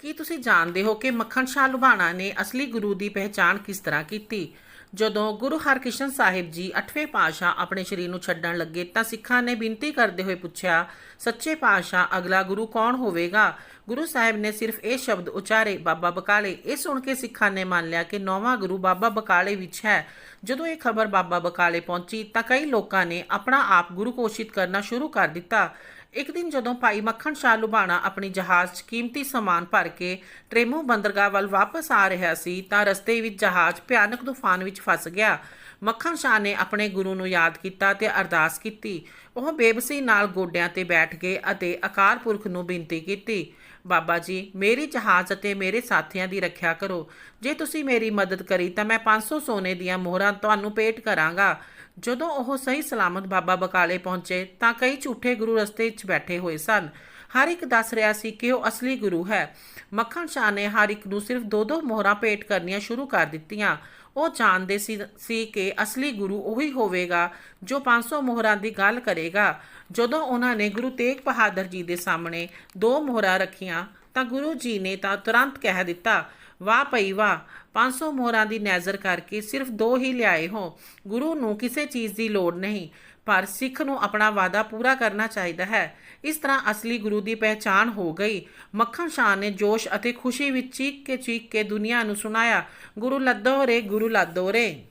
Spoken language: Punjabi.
ਕੀ ਤੁਸੀਂ ਜਾਣਦੇ ਹੋ ਕਿ ਮੱਖਣ ਸ਼ਾਹ ਲੁਬਾਣਾ ਨੇ ਅਸਲੀ ਗੁਰੂ ਦੀ ਪਹਿਚਾਣ ਕਿਸ ਤਰ੍ਹਾਂ ਕੀਤੀ? ਜਦੋਂ ਗੁਰੂ ਹਰਕ੍ਰਿਸ਼ਨ ਸਾਹਿਬ ਜੀ 8ਵੇਂ ਪਾਤਸ਼ਾਹ ਆਪਣੇ ਸਰੀਰ ਨੂੰ ਛੱਡਣ ਲੱਗੇ ਤਾਂ ਸਿੱਖਾਂ ਨੇ ਬੇਨਤੀ ਕਰਦੇ ਹੋਏ ਪੁੱਛਿਆ, ਸੱਚੇ ਪਾਤਸ਼ਾਹ, ਅਗਲਾ ਗੁਰੂ ਕੌਣ ਹੋਵੇਗਾ? ਗੁਰੂ ਸਾਹਿਬ ਨੇ ਸਿਰਫ ਇਹ ਸ਼ਬਦ ਉਚਾਰੇ, ਬਾਬਾ ਬਕਾਲੇ। ਇਹ ਸੁਣ ਕੇ ਸਿੱਖਾਂ ਨੇ ਮੰਨ ਲਿਆ ਕਿ ਨੌਵਾਂ ਗੁਰੂ ਬਾਬਾ ਬਕਾਲੇ ਵਿੱਚ ਹੈ। ਜਦੋਂ ਇਹ ਖਬਰ ਬਾਬਾ ਬਕਾਲੇ ਪਹੁੰਚੀ ਤਾਂ ਕਈ ਲੋਕਾਂ ਨੇ ਆਪਣਾ ਆਪ ਗੁਰੂ ਘੋਸ਼ਿਤ ਕਰਨਾ ਸ਼ੁਰੂ ਕਰ ਦਿੱਤਾ। ਇੱਕ ਦਿਨ ਜਦੋਂ ਭਾਈ ਮੱਖਣ ਸ਼ਾਹ ਲੁਬਾਣਾ ਆਪਣੀ ਜਹਾਜ਼ 'ਚ ਕੀਮਤੀ ਸਮਾਨ ਭਰ ਕੇ ਟ੍ਰੇਮੂ ਬੰਦਰਗਾਹ ਵੱਲ ਵਾਪਸ ਆ ਰਿਹਾ ਸੀ ਤਾਂ ਰਸਤੇ ਵਿੱਚ ਜਹਾਜ਼ ਭਿਆਨਕ ਤੂਫਾਨ ਵਿੱਚ ਫਸ ਗਿਆ। ਮੱਖਣ ਸ਼ਾਹ ਨੇ ਆਪਣੇ ਗੁਰੂ ਨੂੰ ਯਾਦ ਕੀਤਾ ਤੇ ਅਰਦਾਸ ਕੀਤੀ। ਉਹ ਬੇਬਸੀ ਨਾਲ ਗੋਡਿਆਂ ਤੇ ਬੈਠ ਗਏ ਅਤੇ ਆਕਾਰ ਪੁਰਖ ਨੂੰ ਬੇਨਤੀ ਕੀਤੀ, ਬਾਬਾ ਜੀ, ਮੇਰੀ ਜਹਾਜ਼ ਅਤੇ ਮੇਰੇ ਸਾਥੀਆਂ ਦੀ ਰੱਖਿਆ ਕਰੋ। ਜੇ ਤੁਸੀਂ ਮੇਰੀ ਮਦਦ ਕਰੀ ਤਾਂ ਮੈਂ 500 ਸੋਨੇ ਦੀਆਂ ਮੋਹਰਾਂ ਤੁਹਾਨੂੰ ਭੇਟ ਕਰਾਂਗਾ। ਜਦੋਂ ਉਹ ਸਹੀ ਸਲਾਮਤ ਬਾਬਾ ਬਕਾਲੇ ਪਹੁੰਚੇ ਤਾਂ ਕਈ ਝੂਠੇ ਗੁਰੂ ਰਸਤੇ 'ਚ ਬੈਠੇ ਹੋਏ ਸਨ। ਹਰ ਇੱਕ ਦੱਸ ਰਿਹਾ ਸੀ ਕਿ ਉਹ ਅਸਲੀ ਗੁਰੂ ਹੈ। ਮੱਖਣ ਸ਼ਾਹ ਨੇ ਹਰ ਇੱਕ ਨੂੰ ਸਿਰਫ ਦੋ ਦੋ ਮੋਹਰਾਂ ਭੇਟ ਕਰਨੀਆਂ ਸ਼ੁਰੂ ਕਰ ਦਿੱਤੀਆਂ। ਉਹ ਜਾਣਦੇ ਸੀ ਕਿ ਅਸਲੀ ਗੁਰੂ ਉਹੀ ਹੋਵੇਗਾ ਜੋ 500 ਮੋਹਰਾਂ ਦੀ ਗੱਲ ਕਰੇਗਾ। ਜਦੋਂ ਉਹਨਾਂ ਨੇ ਗੁਰੂ ਤੇਗ ਬਹਾਦਰ ਜੀ ਦੇ ਸਾਹਮਣੇ ਦੋ ਮੋਹਰਾਂ ਰੱਖੀਆਂ ਤਾਂ ਗੁਰੂ ਜੀ ਨੇ ਤਾਂ ਤੁਰੰਤ ਕਹਿ ਦਿੱਤਾ ਵਾਹ ਭਈ ਵਾਹ 500 ਮੋਹਰਾਂ ਦੀ ਨੈਜ਼ਰ ਕਰਕੇ ਸਿਰਫ ਦੋ ਹੀ ਲਿਆਏ ਹੋ। ਗੁਰੂ ਨੂੰ ਕਿਸੇ ਚੀਜ਼ ਦੀ ਲੋੜ ਨਹੀਂ, ਪਰ ਸਿੱਖ ਨੂੰ ਆਪਣਾ ਵਾਅਦਾ ਪੂਰਾ ਕਰਨਾ ਚਾਹੀਦਾ ਹੈ। ਇਸ ਤਰ੍ਹਾਂ ਅਸਲੀ ਗੁਰੂ ਦੀ ਪਹਿਚਾਣ ਹੋ ਗਈ। ਮੱਖਣ ਸ਼ਾਹ ਨੇ ਜੋਸ਼ ਅਤੇ ਖੁਸ਼ੀ ਵਿੱਚ ਚੀਕ ਕੇ ਚੀਕ ਕੇ ਦੁਨੀਆ ਨੂੰ ਸੁਣਾਇਆ, ਗੁਰੂ ਲੱਦੋ ਰੇ, ਗੁਰੂ ਲੱਦੋ ਰੇ।